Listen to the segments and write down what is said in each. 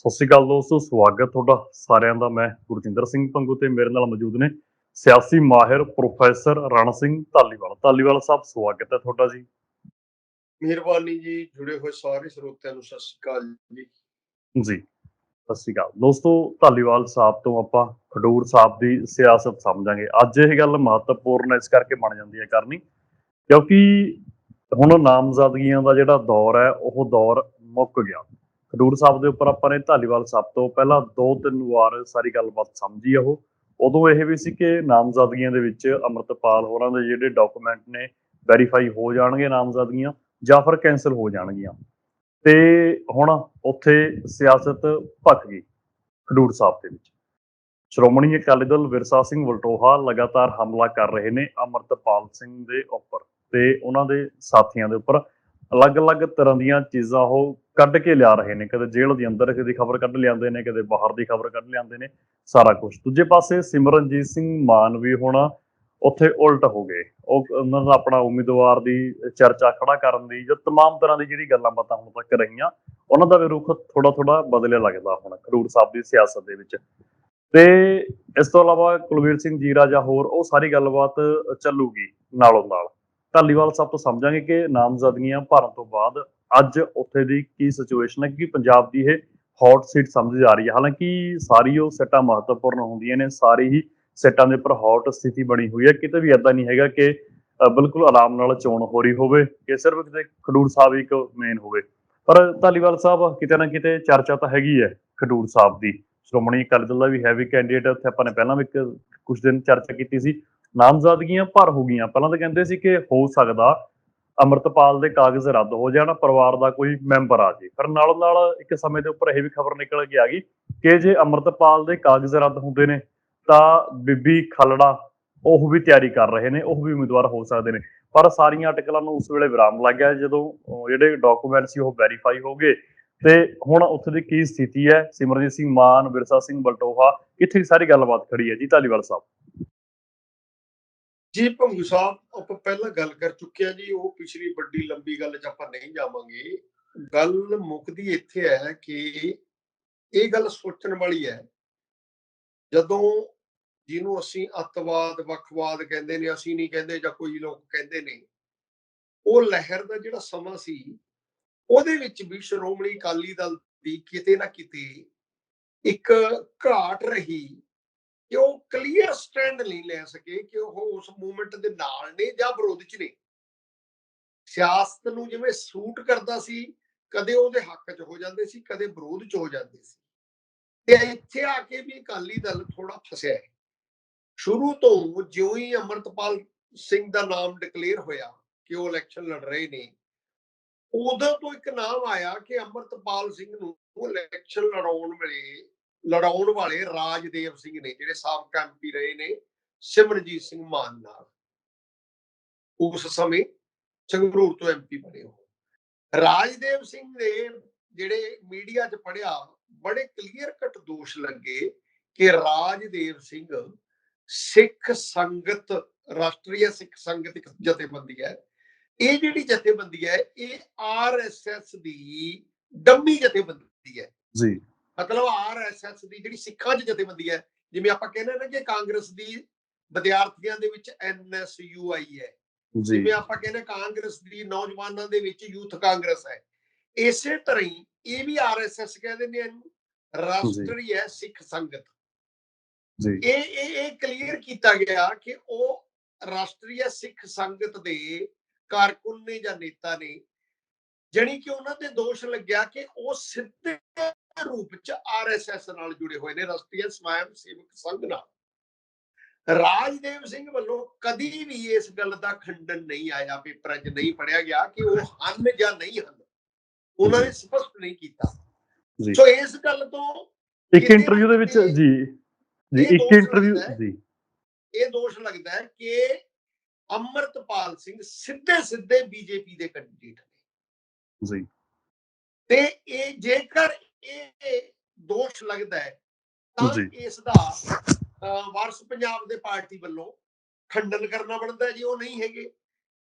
ਸਤਿ ਸ਼੍ਰੀ ਅਕਾਲ ਦੋਸਤੋ ਸਵਾਗਤ ਤੁਹਾਡਾ ਸਾਰਿਆਂ ਦਾ। ਮੈਂ ਗੁਰਜਿੰਦਰ ਸਿੰਘ ਪੰਗੂ ਤੇ ਮੇਰੇ ਨਾਲ ਮੌਜੂਦ ਨੇ ਸਿਆਸੀ ਮਾਹਿਰ ਪ੍ਰੋਫੈਸਰ ਰਣ ਸਿੰਘ ਧਾਲੀਵਾਲ ਧਾਲੀਵਾਲ ਸਾਹਿਬ ਸਵਾਗਤ ਹੈ ਤੁਹਾਡਾ ਜੀ। ਮਿਹਰਬਾਨੀ ਜੀ ਜੁੜੇ ਹੋਏ ਸਾਰੇ ਸਰੋਤਿਆਂ ਨੂੰ ਸਤਿ ਸ਼੍ਰੀ ਅਕਾਲ ਜੀ। ਜੀ ਸਤਿ ਸ਼੍ਰੀ ਅਕਾਲ। ਦੋਸਤੋ ਧਾਲੀਵਾਲ ਸਾਹਿਬ ਤੋਂ ਆਪਾਂ ਖਡੂਰ ਸਾਹਿਬ ਦੀ ਸਿਆਸਤ ਸਮਝਾਂਗੇ। ਅੱਜ ਇਹ ਗੱਲ ਮਹੱਤਵਪੂਰਨ ਇਸ ਕਰਕੇ ਬਣ ਜਾਂਦੀ ਹੈ ਕਰਨੀ। ਕਿਉਂਕਿ ਹੁਣ ਨਾਮਜ਼ਦਗੀਆਂ ਦਾ ਜਿਹੜਾ ਦੌਰ ਹੈ ਉਹ ਦੌਰ ਮੁੱਕ ਗਿਆ। ਖਡੂਰ ਸਾਹਿਬ ਦੇ ਉੱਪਰ ਆਪਾਂ ਨੇ ਧਾਲੀਵਾਲ ਸਾਹਿਬ ਤੋਂ ਪਹਿਲਾਂ ਦੋ ਤਿੰਨ ਵਾਰ ਸਾਰੀ ਗੱਲਬਾਤ ਸਮਝੀ ਆ ਉਹ। ਉਦੋਂ ਇਹ ਵੀ ਸੀ ਕਿ ਨਾਮਜ਼ਦਗੀਆਂ ਦੇ ਵਿੱਚ ਅਮਰਤਪਾਲ ਹੋਰਾਂ ਦੇ ਜਿਹੜੇ ਡਾਕੂਮੈਂਟ ਨੇ ਵੈਰੀਫਾਈ ਹੋ ਜਾਣਗੇ ਨਾਮਜ਼ਦਗੀਆਂ ਜਾਂ ਫਿਰ ਕੈਨਸਲ ਹੋ ਜਾਣਗੀਆਂ। ਤੇ ਹੁਣ ਉੱਥੇ ਸਿਆਸਤ ਭੱਖ ਗਈ ਖਡੂਰ ਸਾਹਿਬ ਦੇ ਵਿੱਚ। ਸ਼੍ਰੋਮਣੀ ਅਕਾਲੀ ਦਲ ਵਿਰਸਾ ਸਿੰਘ ਵਲਟੋਹਾ ਲਗਾਤਾਰ ਹਮਲਾ ਕਰ ਰਹੇ ਨੇ ਅਮਰਤਪਾਲ ਸਿੰਘ ਦੇ ਉੱਪਰ ਤੇ ਉਹਨਾਂ ਦੇ ਸਾਥੀਆਂ ਦੇ ਉੱਪਰ। ਅਲੱਗ-ਅਲੱਗ ਤਰ੍ਹਾਂ ਦੀਆਂ ਚੀਜ਼ਾਂ ਉਹ ਕੱਢ ਕੇ ਲਿਆ ਰਹੇ ਨੇ, ਕਦੇ ਜੇਲ੍ਹ ਦੇ ਅੰਦਰ ਦੀ ਖਬਰ ਕੱਢ ਲਿਆਉਂਦੇ ਨੇ, ਕਦੇ ਬਾਹਰ ਦੀ ਖਬਰ ਕੱਢ ਲਿਆਉਂਦੇ ਨੇ, ਸਾਰਾ ਕੁਝ ਦੂਜੇ ਪਾਸੇ ਸਿਮਰਨਜੀਤ ਸਿੰਘ ਮਾਨ ਵੀ ਹੁਣ ਉੱਥੇ ਉਲਟ ਹੋ ਗਏ। ਉਹ ਉਹਨਾਂ ਦਾ ਆਪਣਾ ਉਮੀਦਵਾਰ ਦੀ ਚਰਚਾ ਖੜਾ ਕਰਨ ਦੀ, ਜਾਂ ਤਮਾਮ ਤਰ੍ਹਾਂ ਦੀ ਜਿਹੜੀ ਗੱਲਾਂ ਬਾਤਾਂ ਹੁਣ ਤੱਕ ਰਹੀਆਂ, ਉਹਨਾਂ ਦਾ ਵੀ ਰੁਖ ਥੋੜਾ ਥੋੜਾ ਬਦਲਿਆ ਲੱਗਦਾ ਹੁਣ ਖਡੂਰ ਸਾਹਿਬ ਦੀ ਸਿਆਸਤ ਦੇ ਵਿੱਚ। ਤੇ ਇਸ ਤੋਂ ਇਲਾਵਾ ਕੁਲਵੀਰ ਸਿੰਘ ਜੀਰਾ ਜਾਂ ਹੋਰ, ਉਹ ਸਾਰੀ ਗੱਲਬਾਤ ਚੱਲੂਗੀ ਨਾਲੋਂ ਨਾਲ ਧਾਲੀਵਾਲ ਸਾਹਿਬ ਤੋਂ ਸਮਝਾਂਗੇ ਕਿ ਨਾਮਜ਼ਦਗੀਆਂ ਭਰਨ ਤੋਂ ਬਾਅਦ ਅੱਜ ਉੱਥੇ ਦੀ ਕੀ ਸਿਚੁਏਸ਼ਨ ਹੈ? ਕਿ ਪੰਜਾਬ ਦੀ ਇਹ ਹੌਟ ਸੀਟ ਸਮਝੀ ਜਾ ਰਹੀ ਹੈ। ਹਾਲਾਂਕਿ ਸਾਰੀ ਉਹ ਸੈਟਾਂ ਮਹੱਤਵਪੂਰਨ ਹੁੰਦੀਆਂ ਨੇ, ਸਾਰੀ ਹੀ ਸੈਟਾਂ ਦੇ ਉੱਪਰ ਹੌਟ ਸਥਿਤੀ ਬਣੀ ਹੋਈ ਹੈ। ਕਿਤੇ ਵੀ ਐਦਾਂ ਨਹੀਂ ਹੈਗਾ ਕਿ ਬਿਲਕੁਲ ਆਰਾਮ ਨਾਲ ਚੋਣ ਹੋ ਰਹੀ ਹੋਵੇ, ਕਿ ਸਿਰਫ ਕਿਤੇ ਖਡੂਰ ਸਾਹਿਬ ਇੱਕ ਮੇਨ ਹੋਵੇ। ਪਰ ਧਾਲੀਵਾਲ ਸਾਹਿਬ, ਕਿਤੇ ਨਾ ਕਿਤੇ ਚਰਚਾ ਤਾਂ ਹੈਗੀ ਹੈ ਖਡੂਰ ਸਾਹਿਬ ਦੀ। ਸ਼੍ਰੋਮਣੀ ਅਕਾਲੀ ਦਲ ਦਾ ਵੀ ਹੈਵੀ ਕੈਂਡੀਡੇਟ ਉੱਥੇ ਆਪਾਂ ਨੇ ਪਹਿਲਾਂ ਵੀ ਇੱਕ ਕੁਝ ਦਿਨ ਚਰਚਾ ਕੀਤੀ ਸੀ। ਨਾਮਜ਼ਦਗੀਆਂ ਭਰ ਹੋ ਗਈਆਂ। ਪਹਿਲਾਂ ਤਾਂ ਕਹਿੰਦੇ ਸੀ ਕਿ ਹੋ ਸਕਦਾ ਅਮਰਤਪਾਲ ਦੇ ਕਾਗਜ਼ ਰੱਦ ਹੋ ਜਾਣ, ਪਰਿਵਾਰ ਦਾ ਕੋਈ ਮੈਂਬਰ ਆ ਜੇ। ਪਰ ਨਾਲ ਨਾਲ ਇੱਕ ਸਮੇਂ ਦੇ ਉੱਪਰ ਇਹ ਵੀ ਖਬਰ ਨਿਕਲ ਕੇ ਆ ਗਈ ਕਿ ਜੇ ਅਮਰਤਪਾਲ ਦੇ ਕਾਗਜ਼ ਰੱਦ ਹੁੰਦੇ ਨੇ, ਤਾਂ ਬੀਬੀ ਖਲੜਾ ਉਹ ਵੀ ਤਿਆਰੀ ਕਰ ਰਹੇ ਨੇ, ਉਹ ਵੀ ਉਮੀਦਵਾਰ ਹੋ ਸਕਦੇ ਨੇ। ਪਰ ਸਾਰੀਆਂ ਅਟਕਲਾਂ ਨੂੰ ਉਸ ਵੇਲੇ ਵਿਰਾਮ ਲੱਗ ਗਿਆ, ਜਦੋਂ ਜਿਹੜੇ ਡਾਕੂਮੈਂਟ ਸੀ ਉਹ ਵੈਰੀਫਾਈ ਹੋ ਗਏ। ਤੇ ਹੁਣ ਉੱਥੇ ਦੀ ਕੀ ਸਥਿਤੀ ਹੈ? ਸਿਮਰਜੀਤ ਸਿੰਘ ਮਾਨ ਵਿਰਸਾ ਸਿੰਘ ਬਲਟੋਹਾ, ਇੱਥੇ ਸਾਰੀ ਗੱਲਬਾਤ ਖੜੀ ਹੈ ਜੀ, ਧਾਲੀਵਾਲ ਸਾਹਿਬ। ਜੀ, ਭੰਗੂ ਸਾਹਿਬ, ਆਪਾਂ ਪਹਿਲਾਂ ਗੱਲ ਕਰ ਚੁੱਕੇ ਆ ਜੀ, ਉਹ ਪਿਛਲੀ ਵੱਡੀ ਲੰਬੀ ਗੱਲ 'ਚ ਆਪਾਂ ਨਹੀਂ ਜਾਵਾਂਗੇ। ਗੱਲ ਮੁੱਕਦੀ ਇੱਥੇ ਹੈ ਕਿ ਇਹ ਗੱਲ ਸੋਚਣ ਵਾਲੀ ਹੈ। ਜਦੋਂ ਜਿਹਨੂੰ ਅਸੀਂ ਅੱਤਵਾਦ, ਵੱਖਵਾਦ ਕਹਿੰਦੇ ਨੇ, ਅਸੀਂ ਨਹੀਂ ਕਹਿੰਦੇ ਜਾਂ ਕੋਈ ਲੋਕ ਕਹਿੰਦੇ ਨੇ, ਉਹ ਲਹਿਰ ਦਾ ਜਿਹੜਾ ਸਮਾਂ ਸੀ, ਉਹਦੇ ਵਿੱਚ ਵੀ ਸ਼੍ਰੋਮਣੀ ਅਕਾਲੀ ਦਲ ਦੀ ਕਿਤੇ ਨਾ ਕਿਤੇ ਇੱਕ ਘਾਟ ਰਹੀ। ਕਿ ਉਹ ਕਲੀਅਰ ਸਟੈਂਡ ਨਹੀਂ ਲੈ ਸਕੇ ਕਿ ਉਹ ਉਸ ਮੂਵਮੈਂਟ ਦੇ ਨਾਲ ਨੇ ਜਾਂ ਵਿਰੋਧ ਚ ਨੇ। ਸਿਆਸਤ ਨੂੰ ਜਿਵੇਂ ਸੂਟ ਕਰਦਾ ਸੀ, ਕਦੇ ਉਹਦੇ ਹੱਕ 'ਚ ਹੋ ਜਾਂਦੇ ਸੀ, ਕਦੇ ਵਿਰੋਧ 'ਚ ਹੋ ਜਾਂਦੇ ਸੀ। ਤੇ ਇੱਥੇ ਆ ਕੇ ਵੀ ਅਕਾਲੀ ਦਲ ਥੋੜਾ ਫਸਿਆ ਹੈ। ਸ਼ੁਰੂ ਤੋਂ ਜਿਉਂ ਹੀ ਅਮਰਤਪਾਲ ਸਿੰਘ ਦਾ ਨਾਮ ਡਿਕਲੇਅਰ ਹੋਇਆ ਕਿ ਉਹ ਇਲੈਕਸ਼ਨ ਲੜ ਰਹੇ ਨੇ, ਉਦੋਂ ਤੋਂ ਇੱਕ ਨਾਮ ਆਇਆ ਕਿ ਅਮਰਤਪਾਲ ਸਿੰਘ ਨੂੰ ਇਲੈਕਸ਼ਨ ਲੜਾਉਣ ਵੇਲੇ ਲੜਾਉਣ ਵਾਲੇ ਰਾਜਦੇਵ ਸਿੰਘ ਨੇ, ਜਿਹੜੇ ਸਾਬਕਾ ਐਮਪੀ ਰਹੇ ਨੇ, ਸਿਮਰਨਜੀਤ ਸਿੰਘ ਮਾਨ ਨਾਲ। ਉਸ ਸਮੇਂ ਸੰਗਰੂਰ ਤੋਂ ਐਮਪੀ ਬਣੇ ਉਹ। ਰਾਜਦੇਵ ਸਿੰਘ ਨੇ ਜਿਹੜੇ ਮੀਡੀਆ 'ਚ ਪੜਿਆ ਬੜੇ ਕਲੀਅਰ ਕੱਟ ਦੋਸ਼ ਲੱਗੇ ਕਿ ਰਾਜਦੇਵ ਸਿੰਘ ਸਿੱਖ ਸੰਗਤ, ਰਾਸ਼ਟਰੀ ਸਿੱਖ ਸੰਗਤ ਇੱਕ ਜਥੇਬੰਦੀ ਹੈ। ਇਹ ਜਿਹੜੀ ਜਥੇਬੰਦੀ ਹੈ, ਇਹ ਆਰਐਸਐਸ ਦੀ ਡੰਮੀ ਜਥੇਬੰਦੀ ਹੈ। ਜੀ। ਮਤਲਬ ਆਰਐਸਐਸ ਦੀ ਜਿਹੜੀ ਸਿੱਖਾਂ 'ਚ ਜਥੇਬੰਦੀ ਹੈ ਜਿਵੇਂ ਆਪਾਂ ਕਹਿੰਦੇ ਨਾ ਕਿ ਕਾਂਗਰਸ ਦੀ ਵਿਦਿਆਰਥੀਆਂ ਦੇ ਵਿੱਚ ਐਨਐਸਯੂਆਈ ਹੈ। ਜਿਵੇਂ ਆਪਾਂ ਕਹਿੰਦੇ ਕਾਂਗਰਸ ਦੀ ਨੌਜਵਾਨਾਂ ਦੇ ਵਿੱਚ ਯੂਥ ਕਾਂਗਰਸ ਹੈ। ਇਸੇ ਤਰ੍ਹਾਂ ਹੀ ਇਹ ਵੀ ਆਰਐਸਐਸ ਕਹਿੰਦੇ ਨੇ ਇਹਨੂੰ ਰਾਸ਼ਟਰੀ ਹੈ ਸਿੱਖ ਸੰਗਤ। ਜੀ। ਇਹ ਇਹ ਇਹ ਕਲੀਅਰ ਕੀਤਾ ਗਿਆ ਕਿ ਉਹ ਰਾਸ਼ਟਰੀ ਸਿੱਖ ਸੰਗਤ ਦੇ ਕਾਰਕੁਨ ਨੇ ਜਾਂ ਨੇਤਾ ਨੇ ਜਣੀ ਕਿ ਉਹਨਾਂ ਤੇ ਦੋਸ਼ ਲੱਗਿਆ ਕਿ ਉਹ ਸਿੱਧੇ ਰੂਪ ਚ ਆਰਐਸਐਸ ਨਾਲ ਜੁੜੇ ਹੋਏ ਨੇ ਰਾਸ਼ਟਰੀ ਸਵੈਮ ਸੇਵਕ ਸੰਘ ਨਾਲ। ਰਾਜਦੇਵ ਸਿੰਘ ਵੱਲੋਂ ਕਦੀ ਵੀ ਇਸ ਗੱਲ ਦਾ ਖੰਡਨ ਨਹੀਂ ਆਇਆ ਪੇਪਰਾਂ 'ਚ ਨਹੀਂ ਪੜਿਆ ਗਿਆ ਕਿ ਉਹ ਹਨ ਜਾਂ ਨਹੀਂ ਹਨ। ਉਹਨਾਂ ਨੇ ਸਪਸ਼ਟ ਨਹੀਂ ਕੀਤਾ। ਜੀ। ਸੋ ਇਸ ਗੱਲ ਤੋਂ ਇੱਕ ਇੰਟਰਵਿਊ ਦੇ ਵਿੱਚ ਜੀ ਜੀ ਇੱਕ ਇੰਟਰਵਿਊ। ਜੀ। ਇਹ ਦੋਸ਼ ਲੱਗਦਾ ਹੈ ਕਿ ਅਮਰਤਪਾਲ ਸਿੰਘ ਸਿੱਧੇ ਸਿੱਧੇ ਬੀਜੇਪੀ ਦੇ ਕੈਂਡੀਡੇਟ ਨੇ। ਜੀ। ਤੇ ਇਹ ਜੇਕਰ ਇਹ ਦੋਸ਼ ਲੱਗਦਾ ਹੈ ਤਾਂ। ਇਸ ਦਾ ਵਾਰਸ ਪੰਜਾਬ ਦੇ ਪਾਰਟੀ ਵੱਲੋਂ ਖੰਡਨ ਕਰਨਾ ਬਣਦਾ ਜੀ ਉਹ ਨਹੀਂ ਹੈਗੇ।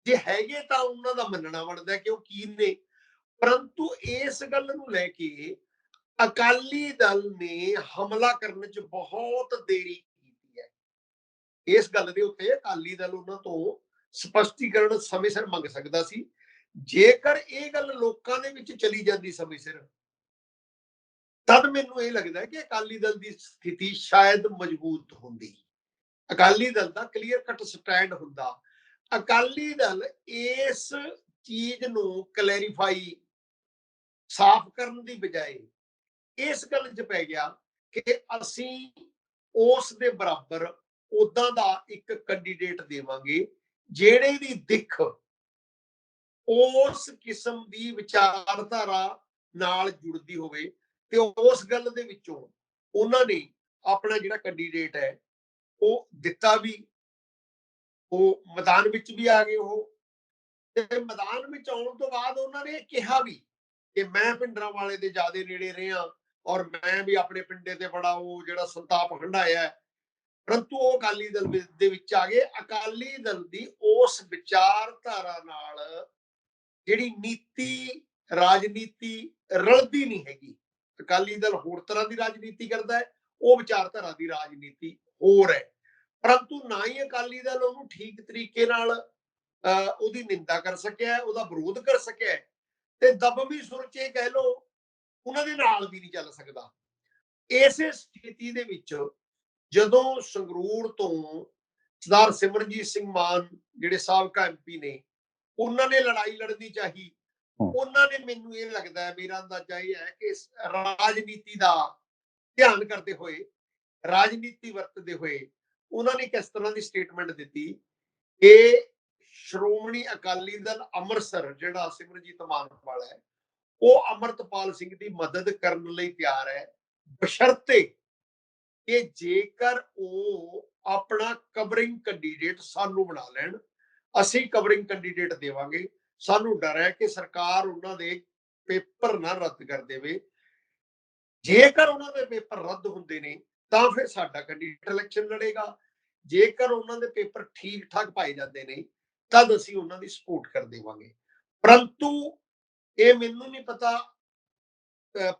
ਜੇ ਹੈਗੇ ਤਾਂ ਉਹਨਾਂ ਦਾ ਮੰਨਣਾ ਬਣਦਾ ਕਿ ਉਹ ਕੀ ਨੇ। ਪਰੰਤੂ ਇਸ ਗੱਲ ਨੂੰ ਲੈ ਕੇ ਅਕਾਲੀ ਦਲ ਨੇ ਹਮਲਾ ਕਰਨ 'ਚ ਬਹੁਤ ਦੇਰੀ ਕੀਤੀ ਹੈ। ਇਸ ਗੱਲ ਦੇ ਉੱਤੇ ਅਕਾਲੀ ਦਲ ਉਹਨਾਂ ਤੋਂ ਸਪਸ਼ਟੀਕਰਨ ਸਮੇਂ ਸਿਰ ਮੰਗ ਸਕਦਾ ਸੀ। ਜੇਕਰ ਇਹ ਗੱਲ ਲੋਕਾਂ ਦੇ ਵਿੱਚ ਚਲੀ ਜਾਂਦੀ ਸਮੇਂ ਸਿਰ ਤਦ ਮੈਨੂੰ ਇਹ ਲੱਗਦਾ ਕਿ ਅਕਾਲੀ ਦਲ ਦੀ ਸਥਿਤੀ ਸ਼ਾਇਦ ਮਜ਼ਬੂਤ ਹੁੰਦੀ। ਅਕਾਲੀ ਦਲ ਦਾ ਕਲੀਅਰ ਕੱਟ ਸਟੈਂਡ ਹੁੰਦਾ। ਅਕਾਲੀ ਦਲ ਇਸ ਚੀਜ਼ ਨੂੰ ਕਲੈਰੀਫਾਈ ਸਾਫ਼ ਕਰਨ ਦੀ ਬਜਾਏ ਇਸ ਗੱਲ 'ਚ ਪੈ ਗਿਆ ਕਿ ਅਸੀਂ ਉਸ ਦੇ ਬਰਾਬਰ ਉਦਾਂ ਦਾ ਇੱਕ ਕੈਂਡੀਡੇਟ ਦੇਵਾਂਗੇ ਜਿਹੜੇ ਦੀ ਦਿੱਖ ਉਸ ਕਿਸਮ ਦੀ ਵਿਚਾਰਧਾਰਾ ਨਾਲ ਜੁੜਦੀ ਹੋਵੇ। ਤੇ ਉਸ ਗੱਲ ਦੇ ਵਿੱਚੋਂ ਉਹਨਾਂ ਨੇ ਆਪਣਾ ਜਿਹੜਾ ਕੈਂਡੀਡੇਟ ਹੈ, ਉਹ ਦਿੱਤਾ ਵੀ। ਉਹ ਮੈਦਾਨ ਵਿੱਚ ਵੀ ਆ ਗਏ ਉਹ। ਤੇ ਮੈਦਾਨ ਵਿੱਚ ਆਉਣ ਤੋਂ ਬਾਅਦ ਉਹਨਾਂ ਨੇ ਕਿਹਾ ਵੀ ਕਿ ਮੈਂ ਪਿੰਡਰਾਂ ਵਾਲੇ ਦੇ ਜਿਆਦੇ ਨੇੜੇ ਰਿਹਾ ਔਰ ਮੈਂ ਵੀ ਆਪਣੇ ਪਿੰਡੇ ਤੇ ਬੜਾ ਉਹ ਜਿਹੜਾ ਸੰਤਾਪ ਹੰਡਾਇਆ ਪਰੰਤੂ ਉਹ ਅਕਾਲੀ ਦਲ ਦੇ ਵਿੱਚ ਆ ਗਏ। ਅਕਾਲੀ ਦਲ ਦੀ ਉਸ ਵਿਚਾਰਧਾਰਾ ਨਾਲ ਜਿਹੜੀ ਨੀਤੀ, ਰਾਜਨੀਤੀ ਰਲਦੀ ਨਹੀਂ ਹੈਗੀ। ਅਕਾਲੀ ਦਲ ਹੋਰ ਤਰ੍ਹਾਂ ਦੀ ਰਾਜਨੀਤੀ ਕਰਦਾ ਹੈ, ਉਹ ਵਿਚਾਰਧਾਰਾ ਦੀ ਰਾਜਨੀਤੀ ਹੋਰ ਹੈ। ਪਰੰਤੂ ਨਾ ਹੀ ਅਕਾਲੀ ਦਲ ਉਹਨੂੰ ਠੀਕ ਤਰੀਕੇ ਨਾਲ ਉਹਦੀ ਨਿੰਦਾ ਕਰ ਸਕਿਆ ਉਹਦਾ ਵਿਰੋਧ ਕਰ ਸਕਿਆ ਤੇ ਦਬਵੀਂ ਸੁਰਚੇ ਕਹਿ ਲੋ ਉਹਨਾਂ ਦੇ ਨਾਲ ਵੀ ਨਹੀਂ ਚੱਲ ਸਕਦਾ। ਇਸੇ ਸਥਿਤੀ ਦੇ ਵਿੱਚ ਜਦੋਂ ਸੰਗਰੂਰ ਤੋਂ ਸਰਦਾਰ ਸਿਮਰਜੀਤ ਸਿੰਘ ਮਾਨ, ਜਿਹੜੇ ਸਾਬਕਾ ਐਮਪੀ ਨੇ, ਉਹਨਾਂ ਨੇ ਲੜਾਈ ਲੜਨੀ ਚਾਹੀ ਉਹਨਾਂ ਨੇ ਮੈਨੂੰ ਇਹ ਲੱਗਦਾ ਹੈ ਮੇਰਾ ਅੰਦਾਜ਼ਾ ਇਹ ਹੈ ਕਿ ਰਾਜਨੀਤੀ ਦਾ ਧਿਆਨ ਕਰਦੇ ਹੋਏ, ਰਾਜਨੀਤੀ ਵਰਤਦੇ ਹੋਏ ਉਹਨਾਂ ਨੇ ਕਿਸ ਤਰ੍ਹਾਂ ਦੀ ਸਟੇਟਮੈਂਟ ਦਿੱਤੀ? ਕਿ ਸ਼੍ਰੋਮਣੀ ਅਕਾਲੀ ਦਲ ਅੰਮ੍ਰਿਤਸਰ, ਜਿਹੜਾ ਸਿਮਰਜੀਤ ਮਾਨਵਾਲ ਹੈ, ਉਹ ਅਮਰਤਪਾਲ ਸਿੰਘ ਦੀ ਮਦਦ ਕਰਨ ਲਈ ਤਿਆਰ ਹੈ। ਬਸ਼ਰਤੇ ਕਿ ਜੇਕਰ ਉਹ ਆਪਣਾ ਕਵਰਿੰਗ ਕੈਂਡੀਡੇਟ ਸਾਨੂੰ ਬਣਾ ਲੈਣ, ਅਸੀਂ ਕਵਰਿੰਗ ਕੈਂਡੀਡੇਟ ਦੇਵਾਂਗੇ। ਸਾਨੂੰ ਡਰ ਹੈ ਕਿ ਸਰਕਾਰ ਉਹਨਾਂ ਦੇ ਪੇਪਰ ਨਾ ਰੱਦ ਕਰ ਦੇਵੇ। ਜੇਕਰ ਉਹਨਾਂ ਦੇ ਪੇਪਰ ਰੱਦ ਹੁੰਦੇ ਨੇ, ਤਾਂ ਫਿਰ ਸਾਡਾ ਕੈਂਡੀਡੇਟ ਇਲੈਕਸ਼ਨ ਲੜੇਗਾ। ਜੇਕਰ ਉਹਨਾਂ ਦੇ ਪੇਪਰ ਠੀਕ ਠਾਕ ਪਾਏ ਜਾਂਦੇ ਨੇ, ਤਦ ਅਸੀਂ ਉਹਨਾਂ ਦੀ ਸਪੋਰਟ ਕਰ ਦੇਵਾਂਗੇ। ਪਰੰਤੂ ਇਹ ਮੈਨੂੰ ਨਹੀਂ ਪਤਾ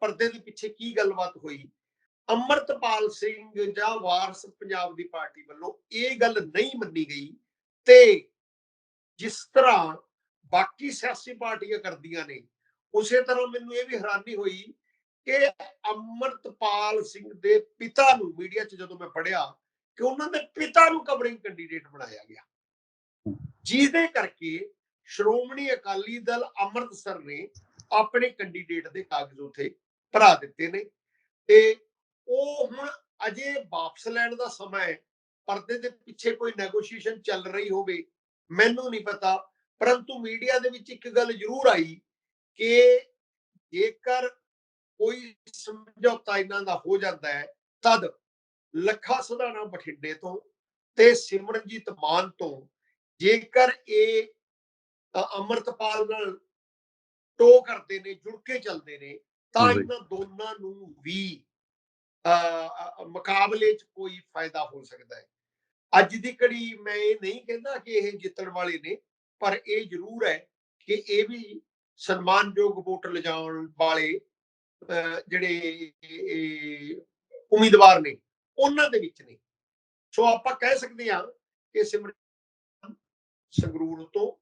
ਪਰਦੇ ਦੇ ਪਿੱਛੇ ਕੀ ਗੱਲਬਾਤ ਹੋਈ। ਅਮਰਤਪਾਲ ਸਿੰਘ ਜਾਂ ਵਾਰਸ ਪੰਜਾਬ ਦੀ ਪਾਰਟੀ ਵੱਲੋਂ ਇਹ ਗੱਲ ਨਹੀਂ ਮੰਨੀ ਗਈ ਤੇ ਜਿਸ ਤਰ੍ਹਾਂ ਬਾਕੀ ਸਿਆਸੀ ਪਾਰਟੀਆਂ ਕਰਦੀਆਂ ਨੇ। ਉਸੇ ਤਰ੍ਹਾਂ ਮੈਨੂੰ ਇਹ ਵੀ ਹੈਰਾਨੀ ਹੋਈ ਕਿ ਅਮਰਤਪਾਲ ਸਿੰਘ ਦੇ ਪਿਤਾ ਨੂੰ ਮੀਡੀਆ 'ਚ ਜਦੋਂ ਮੈਂ ਪੜਿਆ ਕਿ ਉਹਨਾਂ ਦੇ ਪਿਤਾ ਨੂੰ ਕਵਰਿੰਗ ਕੈਂਡੀਡੇਟ ਬਣਾਇਆ ਗਿਆ। ਜਿਹਦੇ ਕਰਕੇ ਸ਼੍ਰੋਮਣੀ ਅਕਾਲੀ ਦਲ ਅੰਮ੍ਰਿਤਸਰ ਨੇ ਆਪਣੇ ਕੈਂਡੀਡੇਟ ਦੇ ਕਾਗਜ਼ ਉਥੇ ਭਰਾ ਦਿੱਤੇ ਨੇ ਤੇ ਉਹ ਹੁਣ ਅਜੇ ਵਾਪਸ ਲੈਣ ਦਾ ਸਮਾਂ ਹੈ। ਪਰਦੇ ਦੇ ਪਿੱਛੇ ਕੋਈ ਨੈਗੋਸ਼ੀਏਸ਼ਨ ਚੱਲ ਰਹੀ ਹੋਵੇ, ਮੈਨੂੰ ਨਹੀਂ ਪਤਾ। ਪਰੰਤੂ ਮੀਡੀਆ ਦੇ ਵਿੱਚ ਇੱਕ ਗੱਲ ਜ਼ਰੂਰ ਆਈ ਕਿ ਜੇਕਰ ਕੋਈ ਸਮਝੌਤਾ ਇਹਨਾਂ ਦਾ ਹੋ ਜਾਂਦਾ ਹੈ ਤਦ ਲੱਖਾ ਸਧਾਣਾ ਬਠਿੰਡੇ ਤੋਂ ਤੇ ਸਿਮਰਨਜੀਤ ਮਾਨ ਤੋਂ ਜੇਕਰ ਇਹ ਅੰਮ੍ਰਿਤਪਾਲ ਨਾਲ ਟੋ ਕਰਦੇ ਨੇ ਜੁੜ ਕੇ ਚੱਲਦੇ ਨੇ ਤਾਂ। ਇਹਨਾਂ ਦੋਨਾਂ ਨੂੰ ਵੀ ਮੁਕਾਬਲੇ 'ਚ ਕੋਈ ਫਾਇਦਾ ਹੋ ਸਕਦਾ ਹੈ ਅੱਜ ਦੀ ਘੜੀ ਮੈਂ ਇਹ ਨਹੀਂ ਕਹਿੰਦਾ ਕਿ ਇਹ ਜਿੱਤਣ ਵਾਲੇ ਨੇ ਪਰ ਇਹ ਜ਼ਰੂਰ ਹੈ ਕਿ ਇਹ ਵੀ ਸਨਮਾਨਯੋਗ ਵੋਟ ਲਿਜਾਉਣ ਵਾਲੇ ਅ, ਜਿਹੜੇ ਉਮੀਦਵਾਰ ਨੇ ਉਹਨਾਂ ਦੇ ਵਿੱਚ ਨੇ। ਸੋ ਆਪਾਂ ਕਹਿ ਸਕਦੇ ਹਾਂ ਕਿ ਸਿਮਰ ਸੰਗਰੂਰ ਤੋਂ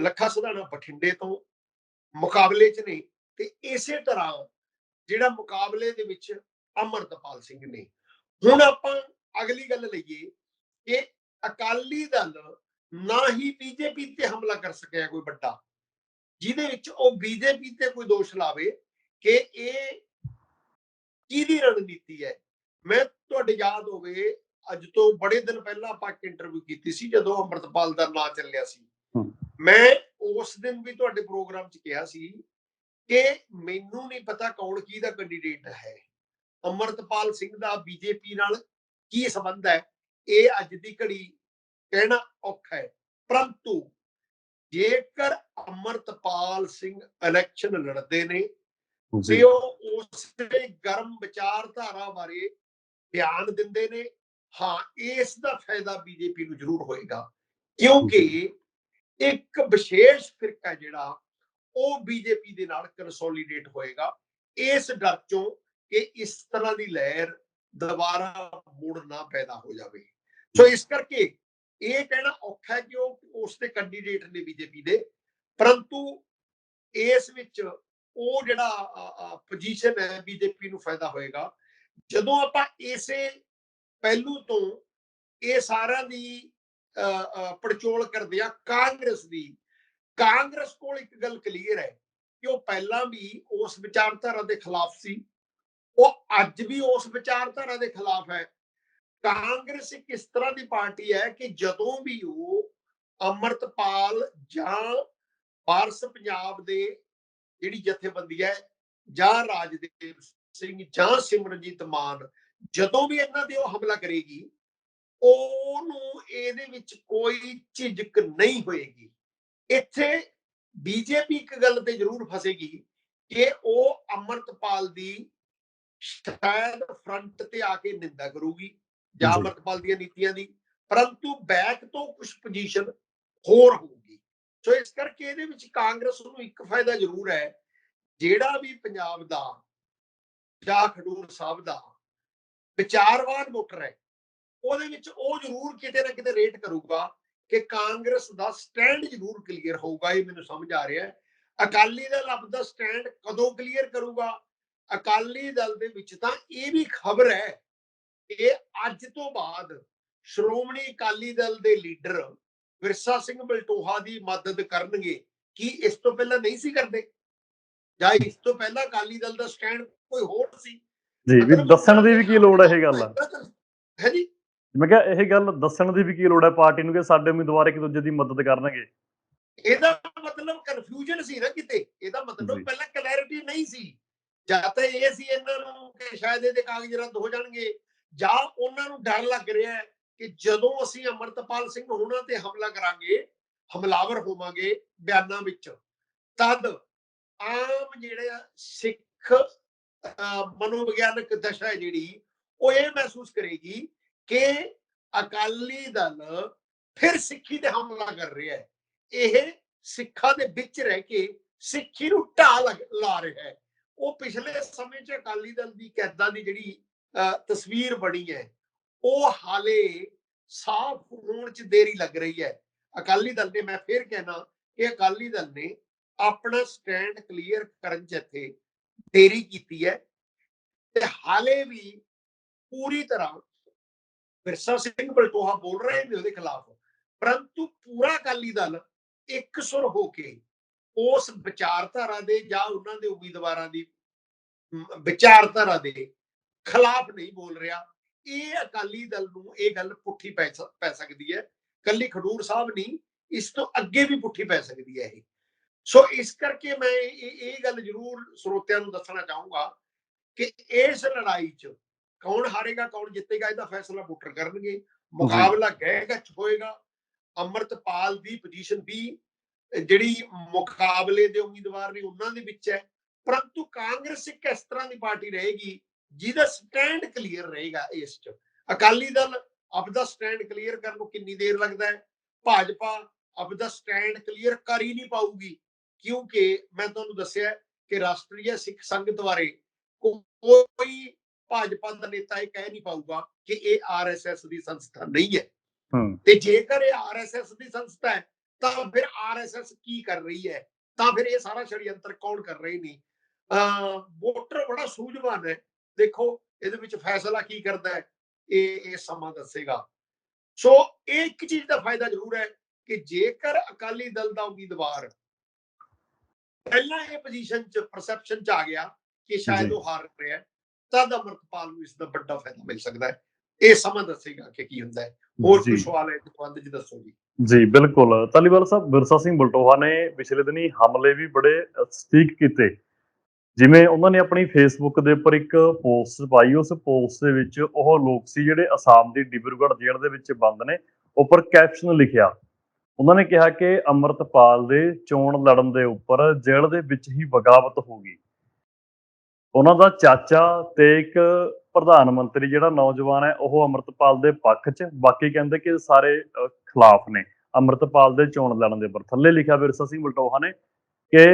ਲੱਖਾ ਸਧਾਣਾ ਬਠਿੰਡੇ ਤੋਂ ਮੁਕਾਬਲੇ 'ਚ ਨੇ ਤੇ ਇਸੇ ਤਰ੍ਹਾਂ ਜਿਹੜਾ ਮੁਕਾਬਲੇ ਦੇ ਵਿੱਚ ਅਮਰਤਪਾਲ ਸਿੰਘ ਨੇ। ਹੁਣ ਆਪਾਂ ਅਗਲੀ ਗੱਲ ਲਈਏ ਕਿ ਅਕਾਲੀ ਦਲ ਨਾ ਹੀ ਬੀਜੇਪੀ ਤੇ ਹਮਲਾ ਕਰ ਸਕਿਆ ਕੋਈ ਵੱਡਾ। ਜਿਹਦੇ ਵਿੱਚ ਉਹ ਬੀਜੇਪੀ ਤੇ ਕੋਈ ਦੋਸ਼ ਲਾਵੇ ਕਿ ਇਹ ਕਿਹਦੀ ਰਣਨੀਤੀ ਹੈ। ਮੈਂ ਤੁਹਾਡੇ ਯਾਦ ਹੋਵੇ ਅੱਜ ਤੋਂ ਬੜੇ ਦਿਨ ਪਹਿਲਾਂ ਆਪਾਂ ਇੱਕ ਇੰਟਰਵਿਊ ਕੀਤੀ ਸੀ ਜਦੋਂ ਅੰਮ੍ਰਿਤਪਾਲ ਦਾ ਨਾਂ ਚੱਲਿਆ ਸੀ। ਮੈਂ ਉਸ ਦਿਨ ਵੀ ਤੁਹਾਡੇ ਪ੍ਰੋਗਰਾਮ 'ਚ ਕਿਹਾ ਸੀ ਕਿ ਮੈਨੂੰ ਨਹੀਂ ਪਤਾ ਕੌਣ ਕਿਹਦਾ ਕੈਂਡੀਡੇਟ ਹੈ। ਅੰਮ੍ਰਿਤਪਾਲ ਸਿੰਘ ਦਾ ਬੀਜੇਪੀ ਨਾਲ ਕੀ ਸੰਬੰਧ ਹੈ? ਇਹ ਅੱਜ ਦੀ ਘੜੀ ਕਹਿਣਾ ਔਖਾ ਹੈ। ਪਰੰਤੂ ਜੇਕਰ ਅੰਮ੍ਰਿਤਪਾਲ ਸਿੰਘ ਇਲੈਕਸ਼ਨ ਲੜਦੇ ਨੇ ਜੀ। ਤੇ ਉਹ ਉਸੇ ਗਰਮ ਵਿਚਾਰਧਾਰਾ ਬਾਰੇ ਬਿਆਨ ਦਿੰਦੇ ਨੇ ਹਾਂ ਇਸ ਦਾ ਫਾਇਦਾ ਬੀਜੇਪੀ ਨੂੰ ਜ਼ਰੂਰ ਹੋਏਗਾ। ਕਿਉਂਕਿ ਇੱਕ ਵਿਸ਼ੇਸ਼ ਫਿਰਕਾ ਜਿਹੜਾ ਉਹ ਬੀਜੇਪੀ ਦੇ ਨਾਲ ਕੰਸੋਲੀਡੇਟ ਹੋਏਗਾ। ਇਸ ਡਰ ਚੋਂ ਕਿ ਇਸ ਤਰ੍ਹਾਂ ਦੀ ਲਹਿਰ ਦੁਬਾਰਾ ਮੁੜ ਨਾ ਪੈਦਾ ਹੋ ਜਾਵੇ। ਸੋ ਇਸ ਕਰਕੇ ਇਹ ਕਹਿਣਾ ਔਖਾ ਹੈ ਕਿ ਉਹ ਉਸ ਦੇ ਕੈਂਡੀਡੇਟ ਨੇ ਬੀਜੇਪੀ ਦੇ। ਪਰੰਤੂ ਇਸ ਵਿੱਚ ਉਹ ਜਿਹੜਾ ਪੋਜੀਸ਼ਨ ਹੈ ਬੀਜੇਪੀ ਨੂੰ ਫਾਇਦਾ ਹੋਏਗਾ। ਜਦੋਂ ਆਪਾਂ ਇਸੇ ਪਹਿਲੂ ਤੋਂ ਇਹ ਸਾਰਿਆਂ ਦੀ ਅ, ਪੜਚੋਲ ਕਰਦੇ ਆ ਕਾਂਗਰਸ ਦੀ ਕਾਂਗਰਸ ਕੋਲ ਇੱਕ ਗੱਲ ਕਲੀਅਰ ਹੈ ਕਿ ਉਹ ਪਹਿਲਾਂ ਵੀ ਉਸ ਵਿਚਾਰਧਾਰਾ ਦੇ ਖਿਲਾਫ ਸੀ। ਉਹ ਅੱਜ ਵੀ ਉਸ ਵਿਚਾਰਧਾਰਾ ਦੇ ਖਿਲਾਫ ਹੈ। ਕਾਂਗਰਸ ਇੱਕ ਇਸ ਤਰ੍ਹਾਂ ਦੀ ਪਾਰਟੀ ਹੈ ਕਿ ਜਦੋਂ ਵੀ ਉਹ ਅਮਰਤਪਾਲ ਜਾਂ ਵਾਰਸ ਪੰਜਾਬ ਦੇ ਜਿਹੜੀ ਜਥੇਬੰਦੀ ਹੈ ਜਾਂ ਰਾਜਦੇਵ ਸਿੰਘ ਜਾਂ ਸਿਮਰਨਜੀਤ ਮਾਨ, ਜਦੋਂ ਵੀ ਇਹਨਾਂ ਤੇ ਉਹ ਹਮਲਾ ਕਰੇਗੀ, ਉਹਨੂੰ ਇਹਦੇ ਵਿੱਚ ਕੋਈ ਝਿਜਕ ਨਹੀਂ ਹੋਏਗੀ। ਇੱਥੇ ਬੀਜੇਪੀ ਇੱਕ ਗੱਲ ਤੇ ਜ਼ਰੂਰ ਫਸੇਗੀ ਕਿ ਉਹ ਅਮਰਤਪਾਲ ਦੀ ਸ਼ਾਇਦ ਫਰੰਟ ਤੇ ਆ ਕੇ ਨਿੰਦਾ ਕਰੂਗੀ। ਜਾਂ। ਅਮਰਤਪਾਲ ਦੀਆਂ ਨੀਤੀਆਂ ਦੀ ਪਰੰਤੂ ਬੈਕ ਤੋਂ ਕੁਝ ਪੋਜੀਸ਼ਨ ਹੋਰ ਹੋਊਗੀ। ਸੋ ਇਸ ਕਰਕੇ ਇਹਦੇ ਵਿੱਚ ਕਾਂਗਰਸ ਨੂੰ ਇੱਕ ਫਾਇਦਾ ਜ਼ਰੂਰ ਹੈ ਜਿਹੜਾ ਵੀ ਪੰਜਾਬ ਦਾ ਜਾਂ ਖਡੂਰ ਸਾਹਿਬ ਦਾ ਵਿਚਾਰਵਾਨ ਵੋਟਰ ਹੈ ਉਹਦੇ ਵਿੱਚ ਉਹ ਜ਼ਰੂਰ ਕਿਤੇ ਨਾ ਕਿਤੇ ਰੇਟ ਕਰੂਗਾ ਕਿ ਕਾਂਗਰਸ ਦਾ ਸਟੈਂਡ ਜ਼ਰੂਰ ਕਲੀਅਰ ਹੋਊਗਾ ਇਹ ਮੈਨੂੰ ਸਮਝ ਆ ਰਿਹਾ ਹੈ। ਅਕਾਲੀ ਦਲ ਆਪਦਾ ਸਟੈਂਡ ਕਦੋਂ ਕਲੀਅਰ ਕਰੂਗਾ? ਅਕਾਲੀ ਦਲ ਦੇ ਵਿੱਚ ਤਾਂ ਇਹ ਵੀ ਖਬਰ ਹੈ ਇਹ ਅੱਜ ਤੋਂ ਬਾਅਦ ਸ਼੍ਰੋਮਣੀ ਅਕਾਲੀ ਦਲ ਦੇ ਲੀਡਰ ਵਿਰਸਾ ਸਿੰਘ ਬਲਟੋਹਾ ਦੀ ਮਦਦ ਕਰਨਗੇ ਕੀ ਇਸ ਤੋਂ ਪਹਿਲਾਂ ਨਹੀਂ ਸੀ ਕਰਦੇ? ਜਾਂ ਇਸ ਤੋਂ ਪਹਿਲਾਂ ਅਕਾਲੀ ਦਲ ਦਾ ਸਟੈਂਡ ਕੋਈ ਹੋਰ ਸੀ? ਜੀ ਵੀ ਦੱਸਣ ਦੀ ਵੀ ਕੀ ਲੋੜ ਹੈ ਇਹ ਗੱਲ? ਹੈ ਜੀ। ਮੈਂ ਕਿਹਾ ਇਹ ਗੱਲ ਦੱਸਣ ਦੀ ਵੀ ਕੀ ਲੋੜ ਹੈ ਪਾਰਟੀ ਨੂੰ ਕਿ ਸਾਡੇ ਉਮੀਦਵਾਰ ਇੱਕ ਦੂਜੇ ਦੀ ਮਦਦ ਕਰਨਗੇ? ਇਹਦਾ ਮਤਲਬ ਕਨਫਿਊਜ਼ਨ ਸੀ ਨਾ ਕਿਤੇ। ਇਹਦਾ ਮਤਲਬ। ਪਹਿਲਾਂ ਕਲੈਰਿਟੀ ਨਹੀਂ ਸੀ। ਜਾਂ ਤਾਂ ਇਹ ਸੀ ਇਹਨਾਂ ਨੂੰ ਕਿ ਸ਼ਾਇਦ ਇਹਦੇ ਕਾਗਜ਼ ਰੱਦ ਹੋ ਜਾਣਗੇ। ਜਾਂ ਉਹਨਾਂ ਨੂੰ ਡਰ ਲੱਗ ਰਿਹਾ ਹੈ ਕਿ ਜਦੋਂ ਅਸੀਂ ਅਮਰਤਪਾਲ ਸਿੰਘ ਹੋਣਾ ਤੇ ਹਮਲਾ ਕਰਾਂਗੇ, ਹਮਲਾਵਰ ਹੋਵਾਂਗੇ ਬਿਆਨਾਂ ਵਿੱਚ, ਤਦ ਆਮ ਜਿਹੜੇ ਸਿੱਖ ਮਨੋਵਿਗਿਆਨਕ ਦਸ਼ਾ ਜਿਹੜੀ, ਉਹ ਇਹ ਮਹਿਸੂਸ ਕਰੇਗੀ ਕਿ ਅਕਾਲੀ ਦਲ ਫਿਰ ਸਿੱਖੀ ਤੇ ਹਮਲਾ ਕਰ ਰਿਹਾ ਹੈ। ਇਹ ਸਿੱਖਾਂ ਦੇ ਵਿੱਚ ਰਹਿ ਕੇ ਸਿੱਖੀ ਨੂੰ ਢਾਹ ਲਗ- ਲਾ ਰਿਹਾ ਹੈ। ਉਹ ਪਿਛਲੇ ਸਮੇਂ 'ਚ ਅਕਾਲੀ ਦਲ ਦੀ ਕੈਦਾਂ ਦੀ ਜਿਹੜੀ ਤਸਵੀਰ ਬਣੀ ਹੈ। ਉਹ ਹਾਲੇ ਸਾਫ਼ ਹੋਣ 'ਚ ਦੇਰੀ ਲੱਗ ਰਹੀ ਹੈ। ਅਕਾਲੀ ਦਲ ਨੇ ਮੈਂ ਫੇਰ ਕਹਿਣਾ ਕਿ ਅਕਾਲੀ ਦਲ ਨੇ ਆਪਣਾ ਸਟੈਂਡ ਕਲੀਅਰ ਕਰਨ 'ਚ ਇੱਥੇ ਦੇਰੀ ਕੀਤੀ ਹੈ ਤੇ ਹਾਲੇ ਵੀ ਪੂਰੀ ਤਰ੍ਹਾਂ ਵਿਰਸਾ ਸਿੰਘ ਬਲਟੋਹਾ ਬੋਲ ਰਹੇ ਨੇ ਉਹਦੇ ਖਿਲਾਫ, ਪਰੰਤੂ ਪੂਰਾ ਅਕਾਲੀ ਦਲ ਇੱਕ ਸੁਰ ਹੋ ਕੇ ਉਸ ਵਿਚਾਰਧਾਰਾ ਦੇ ਜਾਂ ਉਹਨਾਂ ਦੇ ਉਮੀਦਵਾਰਾਂ ਦੀ ਵਿਚਾਰਧਾਰਾ ਦੇ ਖਿਲਾਫ ਨਹੀਂ ਬੋਲ ਰਿਹਾ। ਇਹ ਅਕਾਲੀ ਦਲ ਨੂੰ ਇਹ ਗੱਲ ਪੁੱਠੀ ਪੈ ਸਕਦੀ ਹੈ। ਕੱਲੀ ਖਡੂਰ ਸਾਹਿਬ ਨਹੀਂ ਇਸ ਤੋਂ ਅੱਗੇ ਵੀ ਪੁੱਠੀ ਪੈ ਸਕਦੀ ਹੈ ਇਹ। ਸੋ ਇਸ ਕਰਕੇ ਮੈਂ ਇਹ ਇਹ ਗੱਲ ਜ਼ਰੂਰ ਸਰੋਤਿਆਂ ਨੂੰ ਦੱਸਣਾ ਚਾਹੂੰਗਾ ਕਿ ਇਸ ਲੜਾਈ 'ਚ ਕੌਣ ਹਾਰੇਗਾ ਕੌਣ ਜਿੱਤੇਗਾ ਇਹਦਾ ਫੈਸਲਾ ਵੋਟਰ ਕਰਨਗੇ। ਮੁਕਾਬਲਾ ਗਹਿ ਗੱਚ ਹੋਏਗਾ। ਅਮਰਤਪਾਲ ਦੀ ਪੋਜੀਸ਼ਨ ਵੀ ਜਿਹੜੀ ਮੁਕਾਬਲੇ ਦੇ ਉਮੀਦਵਾਰ ਨੇ ਉਹਨਾਂ ਦੇ ਵਿੱਚ ਹੈ। ਪਰੰਤੂ ਕਾਂਗਰਸ ਇੱਕ ਇਸ ਤਰ੍ਹਾਂ ਦੀ ਪਾਰਟੀ ਰਹੇਗੀ ਜਿਹਦਾ ਸਟੈਂਡ ਕਲੀਅਰ ਰਹੇਗਾ ਇਸ 'ਚ। ਅਕਾਲੀ ਦਲ ਆਪਦਾ ਸਟੈਂਡ ਕਲੀਅਰ ਕਰਨ ਨੂੰ ਕਿੰਨੀ ਦੇਰ ਲੱਗਦਾ ਹੈ? ਭਾਜਪਾ ਆਪਦਾ ਸਟੈਂਡ ਕਲੀਅਰ ਕਰ ਹੀ ਨਹੀਂ ਪਾਊਗੀ। ਕਿਉਂਕਿ ਮੈਂ ਤੁਹਾਨੂੰ ਦੱਸਿਆ ਕਿ ਰਾਸ਼ਟਰੀ ਸਿੱਖ ਸੰਗਤ ਬਾਰੇ ਕੋਈ ਭਾਜਪਾ ਦਾ ਨੇਤਾ ਇਹ ਕਹਿ ਨਹੀਂ ਪਾਊਗਾ ਕਿ ਇਹ ਆਰਐਸਐਸ ਦੀ ਸੰਸਥਾ ਨਹੀਂ ਹੈ। ਤੇ ਜੇਕਰ ਇਹ ਆਰਐਸਐਸ ਦੀ ਸੰਸਥਾ ਹੈ ਤਾਂ ਫਿਰ ਆਰਐਸਐਸ ਕੀ ਕਰ ਰਹੀ ਹੈ? ਤਾਂ ਫਿਰ ਇਹ ਸਾਰਾ ષੜਯੰਤਰ ਕੌਣ ਕਰ ਰਹੇ ਨੇ? ਅਹ ਵੋਟਰ ਬੜਾ ਸੂਝਵਾਨ ਹੈ। ਦੇਖੋ ਇਹਦੇ ਵਿੱਚ ਫੈਸਲਾ ਕੀ ਕਰਦਾ ਹੈ? ਇਹ ਇਹ ਸਮਾਂ ਦੱਸੇਗਾ। ਸੋ ਇਹ ਇੱਕ ਚੀਜ਼ ਦਾ ਫਾਇਦਾ ਜ਼ਰੂਰ ਹੈ ਕਿ ਜੇਕਰ ਅਕਾਲੀ ਦਲ ਦਾ ਉਮੀਦਵਾਰ ਪਹਿਲਾਂ ਇਹ ਪੋਜੀਸ਼ਨ ਚ ਪਰਸੈਪਸ਼ਨ ਚ ਆ ਗਿਆ ਕਿ ਸ਼ਾਇਦ। ਉਹ ਹਾਰ ਰਿਹਾ ਹੈ ਤਦ ਅਮਰਤਪਾਲ ਨੂੰ ਇਸ ਦਾ ਵੱਡਾ ਫਾਇਦਾ ਮਿਲ ਸਕਦਾ ਹੈ। ਇਹ ਸਮਾਂ ਦੱਸੇਗਾ ਕਿ ਕੀ ਹੁੰਦਾ ਹੈ। ਹੋਰ ਕੋਈ ਸਵਾਲ ਹੈ ਤਾਂ ਬੰਦ ਜੀ ਦੱਸੋ ਜੀ। ਜੀ ਬਿਲਕੁਲ। ਤਾਲੀਵਾਲ ਸਾਹਿਬ ਵਿਰਸਾ ਸਿੰਘ ਬਲਟੋਹਾ ਨੇ ਪਿਛਲੇ ਦਿਨੀ ਹਮਲੇ ਵੀ ਬੜੇ ਸਟੀਕ ਕੀਤੇ। ਜਿਵੇਂ ਉਹਨਾਂ ਨੇ ਆਪਣੀ ਫੇਸਬੁੱਕ ਦੇ ਉੱਪਰ ਇੱਕ ਪੋਸਟ ਪਾਈ, ਉਸ ਪੋਸਟ ਦੇ ਵਿੱਚ ਉਹ ਲੋਕ ਸੀ ਜਿਹੜੇ ਅਸਾਮ ਦੀ ਡਿਬਰੂਗੜ੍ਹ ਜੇਲ੍ਹ ਦੇ ਵਿੱਚ ਬੰਦ ਨੇ, ਉੱਪਰ ਕੈਪਸ਼ਨ ਲਿਖਿਆ। ਉਹਨਾਂ ਨੇ ਕਿਹਾ ਕਿ ਅਮਰਤਪਾਲ ਦੇ ਚੋਣ ਲੜਨ ਦੇ ਉੱਪਰ ਜੇਲ੍ਹ ਦੇ ਵਿੱਚ ਹੀ ਬਗਾਵਤ ਹੋ ਗਈ। ਉਹਨਾਂ ਦਾ ਚਾਚਾ ਤੇ ਇੱਕ ਪ੍ਰਧਾਨ ਮੰਤਰੀ ਜਿਹੜਾ ਨੌਜਵਾਨ ਹੈ, ਉਹ ਅਮਰਤਪਾਲ ਦੇ ਪੱਖ 'ਚ, ਬਾਕੀ ਕਹਿੰਦੇ ਕਿ ਸਾਰੇ ਖਿਲਾਫ ਨੇ। ਅਮਰਤਪਾਲ ਦੇ ਚੋਣ ਲੜਨ ਦੇ ਉੱਪਰ। ਥੱਲੇ ਲਿਖਿਆ ਵਿਰਸਾ ਸਿੰਘ ਮਲਟੋਹਾ ਨੇ ਕਿ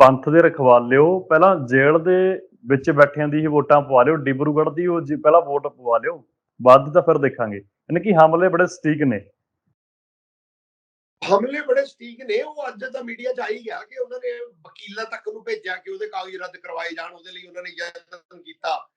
ਪੰਥ ਦੇ ਰਖਵਾਲਿਓ ਪਹਿਲਾਂ ਜੇਲ੍ਹ ਦੇ ਵਿੱਚ ਬੈਠਿਆਂ ਦੀ ਹੀ ਵੋਟਾਂ ਪਵਾ ਲਿਓ। ਡਿਬਰੂਗੜ੍ਹ ਦੀ ਉਹ ਜੀ ਪਹਿਲਾਂ ਵੋਟ ਪਵਾ ਲਿਓ। ਬਾਅਦ ਤਾਂ ਫਿਰ ਦੇਖਾਂਗੇ। ਯਾਨੀ ਕਿ ਹਮਲੇ ਬੜੇ ਸਟੀਕ ਨੇ। ਹਮਲੇ ਬੜੇ ਸਟੀਕ ਨੇ। ਉਹ ਅੱਜ ਤਾਂ ਮੀਡੀਆ 'ਚ ਆ ਹੀ ਗਿਆ ਕਿ ਉਹਨਾਂ ਨੇ ਵਕੀਲਾਂ ਤੱਕ ਨੂੰ ਭੇਜਿਆ ਕਿ ਉਹਦੇ ਕਾਗਜ਼ ਰੱਦ ਕਰਵਾਏ ਜਾਣ ਉਹਦੇ ਲਈ ਉਹਨਾਂ ਨੇ ਯਤਨ ਕੀਤਾ।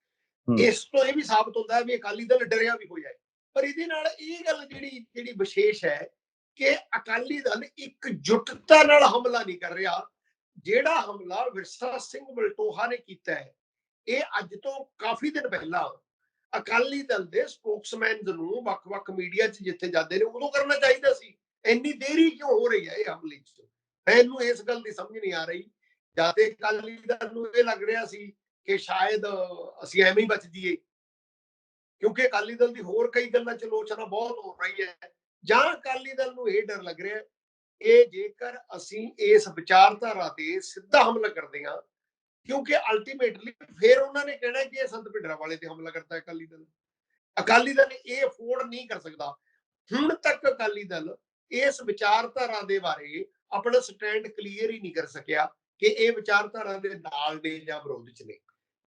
ਇਸ ਤੋਂ ਇਹ ਵੀ ਸਾਬਤ ਹੁੰਦਾ ਹੈ ਵੀ ਅਕਾਲੀ ਦਲ ਡਰਿਆ ਵੀ ਹੋਇਆ ਹੈ। ਪਰ ਇਹਦੇ ਨਾਲ ਇਹ ਗੱਲ ਜਿਹੜੀ ਜਿਹੜੀ ਵਿਸ਼ੇਸ਼ ਹੈ ਕਿ ਅਕਾਲੀ ਦਲ ਇੱਕ ਜੁਟਤਾ ਨਾਲ ਹਮਲਾ ਨਹੀਂ ਕਰ ਰਿਹਾ। ਜਿਹੜਾ ਹਮਲਾ ਵਿਰਸਾ ਸਿੰਘ ਮਲਟੋਹਾ ਨੇ ਕੀਤਾ ਹੈ, ਇਹ ਅੱਜ ਤੋਂ ਕਾਫੀ ਦਿਨ ਪਹਿਲਾਂ ਅਕਾਲੀ ਦਲ ਦੇ ਸਪੋਕਸਮੈਨ ਨੂੰ ਵੱਖ-ਵੱਖ ਮੀਡੀਆ 'ਚ ਜਿੱਥੇ ਜਾਂਦੇ ਨੇ, ਉਦੋਂ ਕਰਨਾ ਚਾਹੀਦਾ ਸੀ। ਇੰਨੀ ਦੇਰੀ ਕਿਉਂ ਹੋ ਰਹੀ ਹੈ ਇਹ ਹਮਲੇ 'ਚ? ਮੈਨੂੰ ਇਸ ਗੱਲ ਦੀ ਸਮਝ ਨਹੀਂ ਆ ਰਹੀ। ਜਾਂ ਤੇ ਅਕਾਲੀ ਦਲ ਨੂੰ ਇਹ ਲੱਗ ਰਿਹਾ ਸੀ ਕਿ ਸ਼ਾਇਦ ਅਸੀਂ ਐਵੇਂ ਹੀ ਬਚ ਜਾਈਏ। ਕਿਉਂਕਿ ਅਕਾਲੀ ਦਲ ਦੀ ਹੋਰ ਕਈ ਗੱਲਾਂ 'ਚ ਆਲੋਚਨਾ ਬਹੁਤ ਹੋ ਰਹੀ ਹੈ। ਜਾਂ ਅਕਾਲੀ ਦਲ ਨੂੰ ਇਹ ਡਰ ਲੱਗ ਰਿਹਾ ਇਹ ਜੇਕਰ ਅਸੀਂ ਇਸ ਵਿਚਾਰਧਾਰਾ ਤੇ ਸਿੱਧਾ ਹਮਲਾ ਕਰਦੇ ਹਾਂ, ਕਿਉਂਕਿ ਅਲਟੀਮੇਟਲੀ ਫਿਰ ਉਹਨਾਂ ਨੇ ਕਹਿਣਾ ਕਿ ਇਹ ਸੰਤ ਭਿੰਡਰਾ ਵਾਲੇ ਤੇ ਹਮਲਾ ਕਰਤਾ ਅਕਾਲੀ ਦਲ। ਅਕਾਲੀ ਦਲ ਇਹ ਅਫੋਰਡ ਨਹੀਂ ਕਰ ਸਕਦਾ। ਹੁਣ ਤੱਕ ਅਕਾਲੀ ਦਲ ਇਸ ਵਿਚਾਰਧਾਰਾ ਦੇ ਬਾਰੇ ਆਪਣਾ ਸਟੈਂਡ ਕਲੀਅਰ ਹੀ ਨਹੀਂ ਕਰ ਸਕਿਆ ਕਿ ਇਹ ਵਿਚਾਰਧਾਰਾ ਦੇ ਨਾਲ ਨੇ ਜਾਂ ਵਿਰੋਧ ਚ ਨੇ।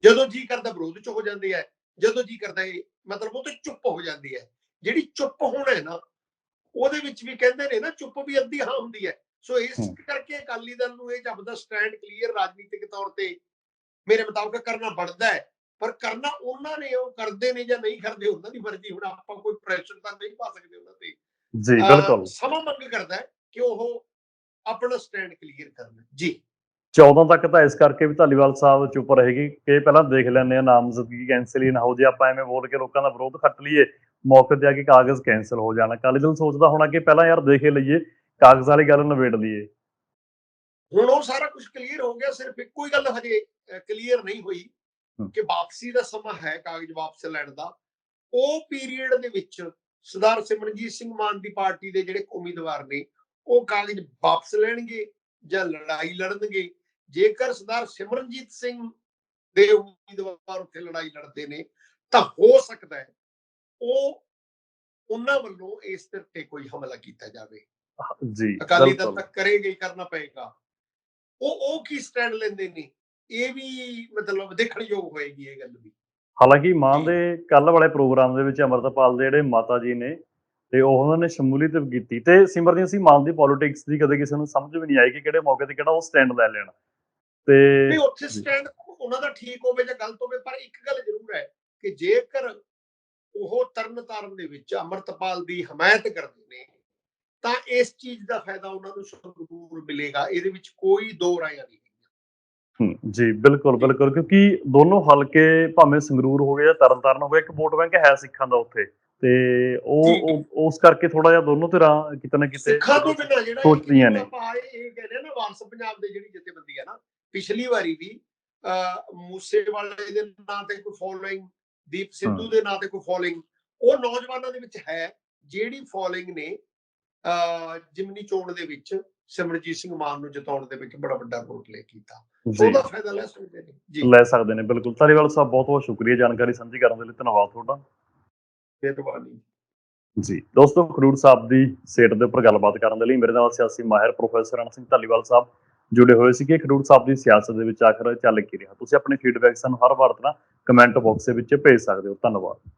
ਜਦੋਂ ਜੀ ਕਰਦਾ ਵਿਰੋਧ ਚ ਹੋ ਜਾਂਦੇ ਹੈ ਜਦੋਂ ਜੀ ਕਰਦਾ ਇਹ ਮਤਲਬ ਉਹ ਤੇ ਚੁੱਪ ਹੋ ਜਾਂਦੀ ਹੈ ਜਿਹੜੀ ਚੁੱਪ ਹੋਣਾ ਹੈ ਨਾ ਉਹਦੇ ਵਿੱਚ ਵੀ ਕਹਿੰਦੇ ਨੇ ਨਾ ਚੁੱਪ ਵੀ ਅੱਧੀ ਹਾਂ ਹੁੰਦੀ ਹੈ। ਸੋ ਇਸ। ਕਰਕੇ ਅਕਾਲੀ ਦਲ ਨੂੰ ਇਹ ਜਪਦਾ ਸਟੈਂਡ ਕਲੀਅਰ ਰਾਜਨੀਤਿਕ ਤੌਰ ਤੇ ਮੇਰੇ ਮੁਤਾਬਕ ਕਰਨਾ ਬਣਦਾ ਹੈ। ਪਰ ਕਰਨਾ ਉਹਨਾਂ ਨੇ ਉਹ ਕਰਦੇ ਨੇ ਜਾਂ ਨਹੀਂ ਕਰਦੇ ਉਹਨਾਂ ਦੀ ਮਰਜ਼ੀ। ਹੁਣ ਆਪਾਂ ਕੋਈ ਪ੍ਰੈਸ਼ਰ ਤਾਂ ਨਹੀਂ ਪਾ ਸਕਦੇ ਉਹਨਾਂ ਤੇ। ਜੀ ਬਿਲਕੁਲ। ਸਮਾਂ ਮੰਗ ਕਰਦਾ ਹੈ ਕਿ ਉਹ ਆਪਣਾ ਸਟੈਂਡ ਕਲੀਅਰ ਕਰਨ। ਜੀ। 14 ਤੱਕ ਤਾਂ ਇਸ ਕਰਕੇ ਵੀ ਧਾਲੀਵਾਲ ਸਾਹਿਬ ਚੁੱਪ ਰਹੇਗੀ ਕਿ ਪਹਿਲਾਂ ਦੇਖ ਲੈਂਦੇ ਆ ਨਾਮਜ਼ਦਗੀ ਕੈਂਸਲ ਹੀ ਨਾ ਹੋ ਜੇ ਆਪਾਂ ਐਵੇਂ ਬੋਲ ਕੇ ਲੋਕਾਂ ਦਾ ਵਿਰੋਧ ਖੱਟ ਲਈਏ। ਮੌਕੇ ਤੇ ਆ ਕੇ ਕਾਗਜ਼ ਕੈਂਸਲ ਹੋ ਜਾਣਾ। ਅਕਾਲੀ ਦਲ ਸੋਚਦਾ ਹੋਣਾ ਕਿ ਪਹਿਲਾਂ ਯਾਰ ਦੇਖੇ ਲਈਏ ਕਾਗਜ਼ ਵਾਲੀ ਗੱਲ ਨਿਬੇੜ ਲਈਏ। ਹੁਣ ਉਹ ਸਾਰਾ ਕੁਝ ਕਲੀਅਰ ਹੋ ਗਿਆ ਸਿਰਫ ਇੱਕੋ ਹੀ ਗੱਲ ਹਜੇ ਕਲੀਅਰ ਨਹੀਂ ਹੋਈ। ਕਿ ਵਾਪਸੀ ਦਾ ਸਮਾਂ ਹੈ ਕਾਗਜ਼ ਵਾਪਸ ਲੈਣ ਦਾ। ਉਹ ਪੀਰੀਅਡ ਦੇ ਵਿੱਚ ਸਰਦਾਰ ਸਿਮਰਨਜੀਤ ਸਿੰਘ ਮਾਨ ਦੀ ਪਾਰਟੀ ਦੇ ਜਿਹੜੇ ਉਮੀਦਵਾਰ ਨੇ ਉਹ ਕਾਗਜ਼ ਵਾਪਸ ਲੈਣਗੇ ਜਾਂ ਲੜਾਈ ਲੜਨਗੇ। ਜੇਕਰ ਸਰਦਾਰ ਸਿਮਰਨਜੀਤ ਸਿੰਘ ਦੇ ਉਮੀਦਵਾਰ ਉੱਥੇ ਲੜਾਈ ਲੜਦੇ ਨੇ ਤਾਂ ਹੋ ਸਕਦਾ ਹੈ ਉਹ ਉਹਨਾਂ ਵੱਲੋਂ ਇਸ ਤੇ ਤੇ ਕੋਈ ਹਮਲਾ ਕੀਤਾ ਜਾਵੇ। ਜੀ ਅਕਾਲੀ ਦਲ ਤੱਕ ਕਰੇਗਾ ਹੀ ਕਰਨਾ ਪਏਗਾ। ਉਹ ਉਹ ਕੀ ਸਟੈਂਡ ਲੈਂਦੇ ਨੇ? ਇਹ ਵੀ ਮਤਲਬ ਦੇਖਣਯੋਗ ਹੋਏਗੀ ਇਹ ਗੱਲ ਵੀ। ਹਾਲਾਂਕਿ ਮਾਨ। ਦੇ ਕੱਲ ਵਾਲੇ ਪ੍ਰੋਗਰਾਮ ਦੇ ਵਿੱਚ ਅਮਰਤਪਾਲ ਦੇ ਜਿਹੜੇ ਮਾਤਾ ਜੀ ਨੇ ਤੇ ਉਹ ਉਹਨਾਂ ਨੇ ਸ਼ਮੂਲੀਅਤ ਕੀਤੀ ਤੇ ਸਿਮਰਜੀਤ ਸਿੰਘ ਮਾਨ ਦੀ ਪੋਲਿਟਿਕਸ ਦੀ ਕਦੇ ਕਿਸੇ ਨੂੰ ਸਮਝ ਵੀ ਨਹੀਂ ਆਈ ਕਿ ਕਿਹੜੇ ਮੌਕੇ ਤੇ ਕਿਹੜਾ ਉਹ ਸਟੈਂਡ ਲੈ ਲੈਣ। ਤੇ ਵੀ ਉੱਥੇ। ਸਟੈਂਡ ਉਹਨਾਂ ਦਾ ਠੀਕ ਹੋਵੇ ਜਾਂ ਗਲਤ ਹੋਵੇ ਪਰ ਇੱਕ ਗੱਲ ਜ਼ਰੂਰ ਹੈ ਕਿ ਜੇਕਰ ਉਹ ਤਰਨ ਤਾਰਨ ਦੇ ਵਿੱਚ ਅਮਰਤਪਾਲ ਦੀ ਹਮਾਇਤ ਕਰਦੇ ਨੇ ਤਾਂ ਇਸ ਚੀਜ਼ ਦਾ ਫਾਇਦਾ ਉਹਨਾਂ ਨੂੰ ਜ਼ਰੂਰ ਮਿਲੇਗਾ ਇਹਦੇ ਵਿੱਚ ਕੋਈ ਦੋ ਰਾਇਆਂ ਨਹੀਂ ਜੀ ਬਿਲਕੁਲ ਬਿਲਕੁਲ ਕਿਉਂਕਿ ਦੋਨੋਂ ਹਲਕੇ ਭਾਵੇਂ ਸੰਗਰੂਰ ਹੋ ਗਏ ਜਾਂ ਤਰਨਤਾਰਨ ਹੋ ਗਿਆ ਇੱਕ ਵੋਟ ਬੈਂਕ ਹੈ ਸਿੱਖਾਂ ਦਾ ਉੱਥੇ ਤੇ ਉਹ ਉਸ ਕਰਕੇ ਥੋੜਾ ਜਿਹਾ ਦੋਨੋਂ ਧਿਰਾਂ ਕਿਤੇ ਨਾ ਕਿਤੇ ਸਿੱਖਾਂ ਤੋਂ ਬਿਨਾਂ ਜਿਹੜਾ ਸੋਚਦੀਆਂ ਨੇ। ਇਹ ਕਹਿੰਦੇ ਆ ਨਾ ਵਾਰਸ ਪੰਜਾਬ ਦੇ ਜਿਹੜੀ ਜਥੇਬੰਦੀ ਹੈ ਨਾ ਪਿਛਲੀ ਵਾਰੀ ਵੀ ਅਹ ਮੂਸੇ ਵਾਲੇ ਦੇ ਨਾਂ ਤੇ ਕੋਈ ਫੋਲੋਇੰਗ ਦੀਪ ਸਿੱਧੂ। ਦੇ ਨਾਂ ਤੇ ਕੋਈ ਫੋਲੋਇੰਗ ਉਹ ਨੌਜਵਾਨਾਂ ਦੇ ਵਿੱਚ ਹੈ ਜਿਹੜੀ ਫੋਲੋਇੰਗ ਨੇ ਜਿਮਨੀ ਚੋਣ ਦੇ ਵਿੱਚ ਸਿਮਰਜੀਤ ਸਿੰਘ ਮਾਨ ਨੂੰ ਜਿਤਾਉਣ ਦੇ ਵਿੱਚ ਬੜਾ ਵੱਡਾ ਰੋਲ ਪਲੇ ਕੀਤਾ। ਉਹਦਾ ਫਾਇਦਾ ਲੈ ਸਕਦੇ ਨੇ। ਜੀ। ਲੈ ਸਕਦੇ ਨੇ ਬਿਲਕੁਲ। ਧਾਲੀਵਾਲ ਸਾਹਿਬ ਬਹੁਤ ਬਹੁਤ ਸ਼ੁਕਰੀਆ ਜਾਣਕਾਰੀ ਸਾਂਝੀ ਕਰਨ ਦੇ ਲਈ। ਧੰਨਵਾਦ ਤੁਹਾਡਾ। ਮਿਹਰਬਾਨੀ। ਜੀ। ਦੋਸਤੋ ਖਡੂਰ ਸਾਹਿਬ ਦੀ ਸੇਟ ਦੇ ਉੱਪਰ ਗੱਲਬਾਤ ਕਰਨ ਦੇ ਲਈ ਮੇਰੇ ਨਾਲ ਸਿਆਸੀ ਮਾਹਿਰ ਪ੍ਰੋਫੈਸਰ ਰਣ ਸਿੰਘ ਧਾਲੀਵਾਲ ਸਾਹਿਬ। ਜੁੜੇ ਹੋਏ ਸੀ ਕਿ ਖਡੂਰ ਸਾਹਿਬ ਦੀ ਸਿਆਸਤ ਦੇ ਵਿੱਚ ਆਖਰ ਚੱਲ ਕੀ ਰਿਹਾ? ਤੁਸੀਂ ਆਪਣੇ ਫੀਡਬੈਕ ਸਾਨੂੰ ਹਰ ਵਾਰ ਤਰ੍ਹਾਂ ਕਮੈਂਟ ਬਾਕਸ ਦੇ ਵਿੱਚ ਭੇਜ ਸਕਦੇ ਹੋ। ਧੰਨਵਾਦ।